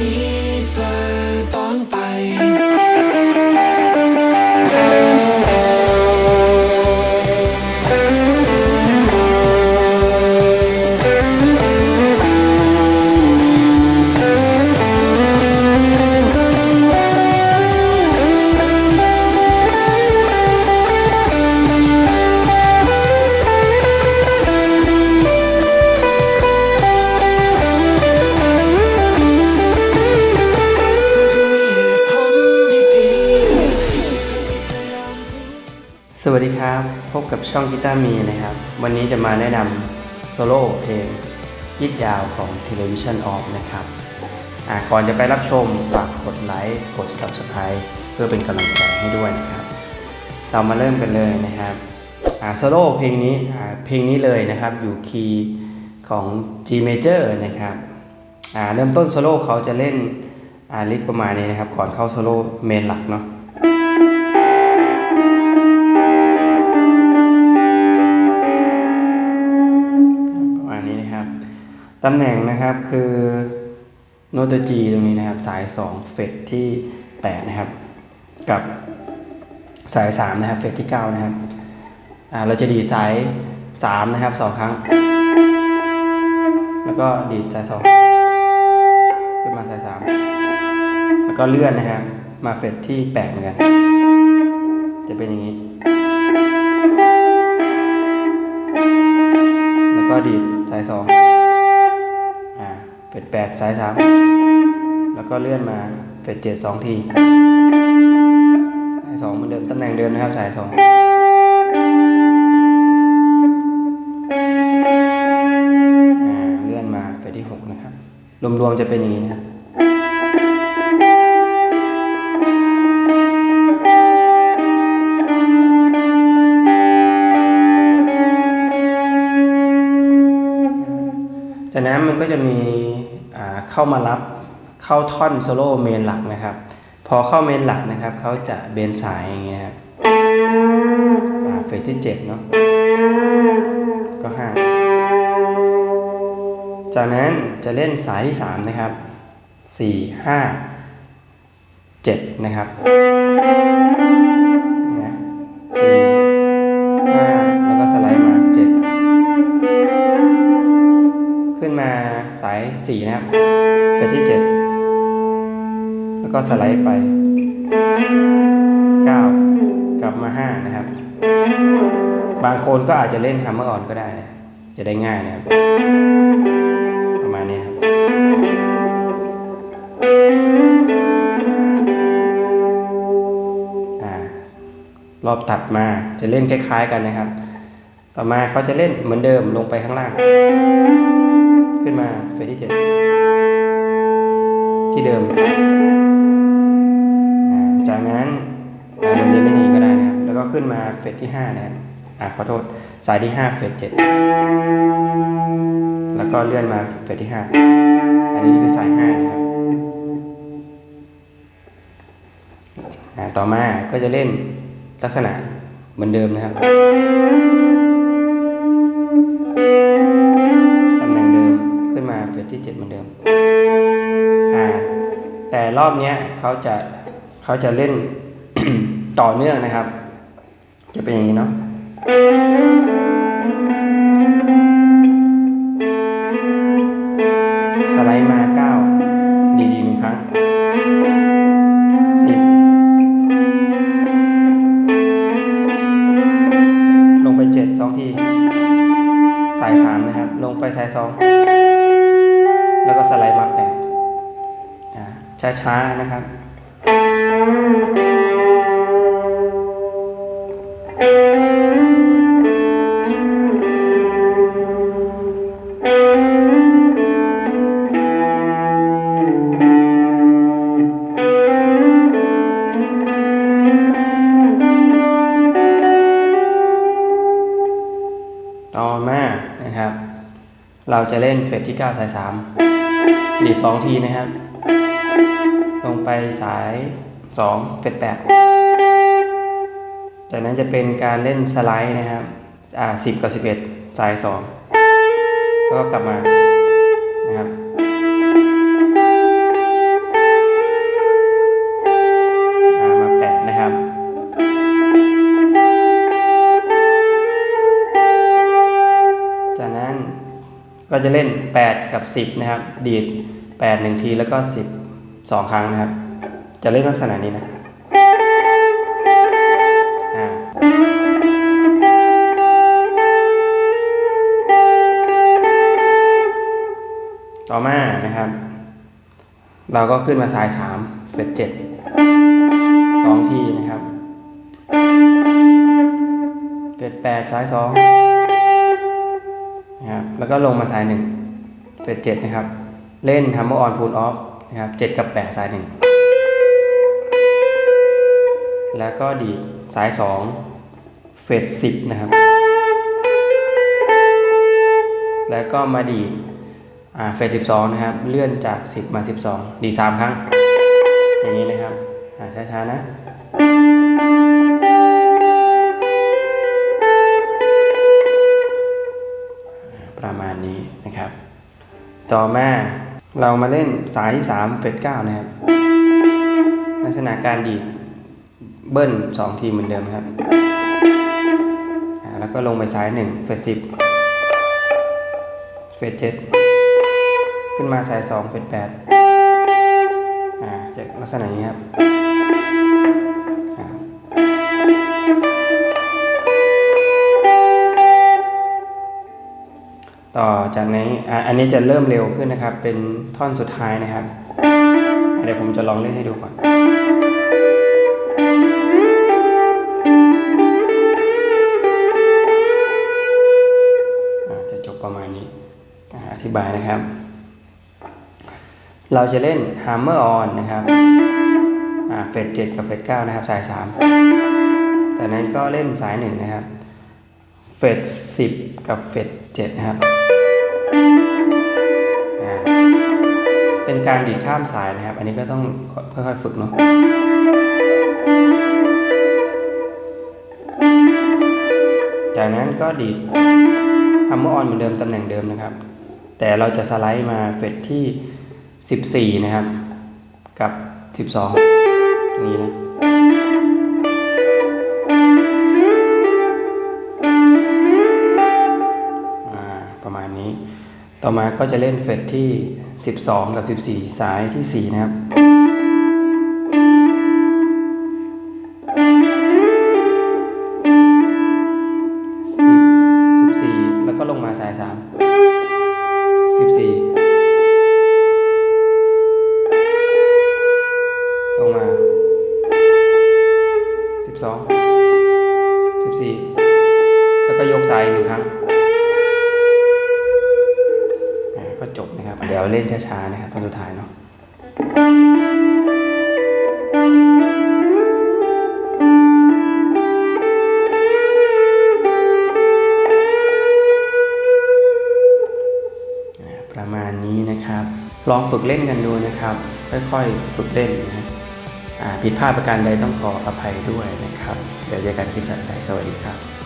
ที่ สวัสดีครับ พบกับช่องกีตาร์มีนะครับ วันนี้จะมาแนะนำโซโล่เพลงยิดยาวของ Television Off นะครับก่อนจะไปรับชมฝากกดไลค์กด Subscribe เพื่อเป็นกำลังใจให้ด้วยนะครับ เรามาเริ่มกันเลยนะครับโซโล่เพลงนี้เพลงนี้เลยนะครับอยู่คีย์ของ G major นะครับเริ่มต้นโซโล่เขาจะเล่นลิกประมาณนี้นะครับ ก่อนเข้าโซโล่เมนหลักเนาะ ตำแหน่งนะครับคือโน้ต G ตรงนี้นะครับ สาย 2 เฟดที่ 8 นะครับ กับสาย 3 นะครับ เฟดที่ 9 นะครับเราจะดีดสาย 3 นะครับ 2 ครั้ง แล้วก็ดีดสาย 2 ขึ้นมาสาย 3 แล้วก็เลื่อนนะครับ มาเฟดที่ 8 เหมือนกัน จะเป็นอย่างนี้ แล้วก็ดีดสายสอง เฟดแปดสายสามแล้วก็เลื่อนมาเฟดเจ็ดสองทีสายสองเหมือนเดิมตำแหน่งเดิมนะครับสายสองอ่าเลื่อนมาเฟดที่หกนะครับ รวมๆจะเป็นอย่างนี้นะครับจากนั้นมันก็จะมี เข้ามารับเข้าท่อนโซโล่เมนหลักนะครับ พอเข้าเมนหลักนะครับเขาจะเบนสายอย่างเงี้ยครับเฟสที่7เนาะก็5จากนั้นจะเล่นสายที่ 3 นะครับ 4 5 7 นะครับ สาย4นะครับเฟสที่7แล้วก็สไลด์ไป9กลับมา5นะครับ บางคนก็อาจจะเล่นฮัมเมอร์ออนก็ได้นะจะได้ง่ายนะครับ ประมาณนี้ครับอ่ารอบตัดมาจะเล่นคล้าย ๆ กันนะครับ ต่อมาเขาจะเล่นเหมือนเดิมลงไปข้างล่าง ขึ้นมาเฟสที่เจ็ดที่เดิม จากนั้นอาเราจะเล่นอย่างนี้ก็ได้นะครับ แล้วก็ขึ้นมาเฟสที่ห้านะครับอ่าขอโทษสายที่ห้าเฟสเจ็ดแล้วก็เลื่อนมาเฟสที่ห้าอันนี้คือสายห้านะครับอ่าต่อมาก็จะเล่นลักษณะเหมือนเดิมนะครับ ที่ 7 เหมือนเดิมอ่าแต่รอบเนี้ยเขาจะเขาจะเล่นต่อเนื่องนะครับ จะเป็นอย่างนี้เนาะสไลด์มา 9 ดีดีหนึ่งครั้ง 10 ลงไป 7 2 ที สายสามนะครับ ลงไปสายสอง แล้วก็สไลด์มาแปดช้าๆนะครับต่อมานะครับ เราจะเล่นเฟสที่9สาย3 ดีด2ทีนะครับ ลงไปสาย2เฟส8จากนั้นจะเป็นการเล่นสไลด์นะครับ อ่าสิบกับ11สาย2แล้วก็กลับมานะครับ จะเล่น 8 กับ 10 นะครับ ดีด 8 1 ทีแล้วก็ 10 2 ครั้งนะครับ จะเล่นลักษณะนี้นะต่อมานะครับ เราก็ขึ้นมาสาย 3 เฟด7 2ทีนะครับ เฟด8สาย2 นะครับแล้วก็ลงมาสาย1เฟด7นะครับ เล่น Hammer on pull off นะครับ7กับ8สาย1แล้วก็ดีดสาย2เฟด10นะครับ แล้วก็มาดีดอ่าเฟส12นะครับ เลื่อนจาก10มา12ดี3ครั้ง อย่างนี้นะครับอ่าช้าๆนะ ต่อมาเรามาเล่นสายที่3เฟส9นะครับ ลักษณะการดีดเบิ้ล2ทีเหมือนเดิมครับ แล้วก็ลงไปสาย 1 เฟส10 เฟส7ขึ้นมาสาย 2 เฟส8อ่าจะลักษณะนี้ครับ ต่อจากนี้อันนี้จะเริ่มเร็วขึ้นนะครับ เป็นท่อนสุดท้ายนะครับ เดี๋ยวผมจะลองเล่นให้ดูก่อนจะจบประมาณนี้อธิบายนะครับ เราจะเล่น Hammer on นะครับอ่าเฟดกับเฟด9นะครับ สาย3จากนั้นก็เล่นสาย1นะครับ เฟด10 กับเฟด7นะครับอ่าเป็นการดีดข้ามสายนะครับ อันนี้ก็ต้องค่อยๆฝึกเนาะจากนั้นก็ดีด Hammer on เหมือนเดิมตำแหน่งเดิมนะครับ แต่เราจะสไลด์มาเฟดที่ 14 นะครับ กับ 12 ตรงนี้นะ ประมาณนี้ ต่อมาก็จะเล่นเฟดที่ 12 กับ 14 สายที่ 4 นะครับสิบสิบสี่แล้วก็ลงมาสายสามสิบสี่ลงมาสิบสองสิบสี่แล้วก็ยกสายหนึ่งครั้ง เดี๋ยวเล่นช้าๆนะครับตอนสุดท้ายเนาะประมาณนี้นะครับ ลองฝึกเล่นกันดูนะครับ ค่อยๆฝึกเล่นนะผิดพลาดประการใดต้องขออภัยด้วยนะครับ เดี๋ยวเจอกันคลิปถัดไปสวัสดีครับ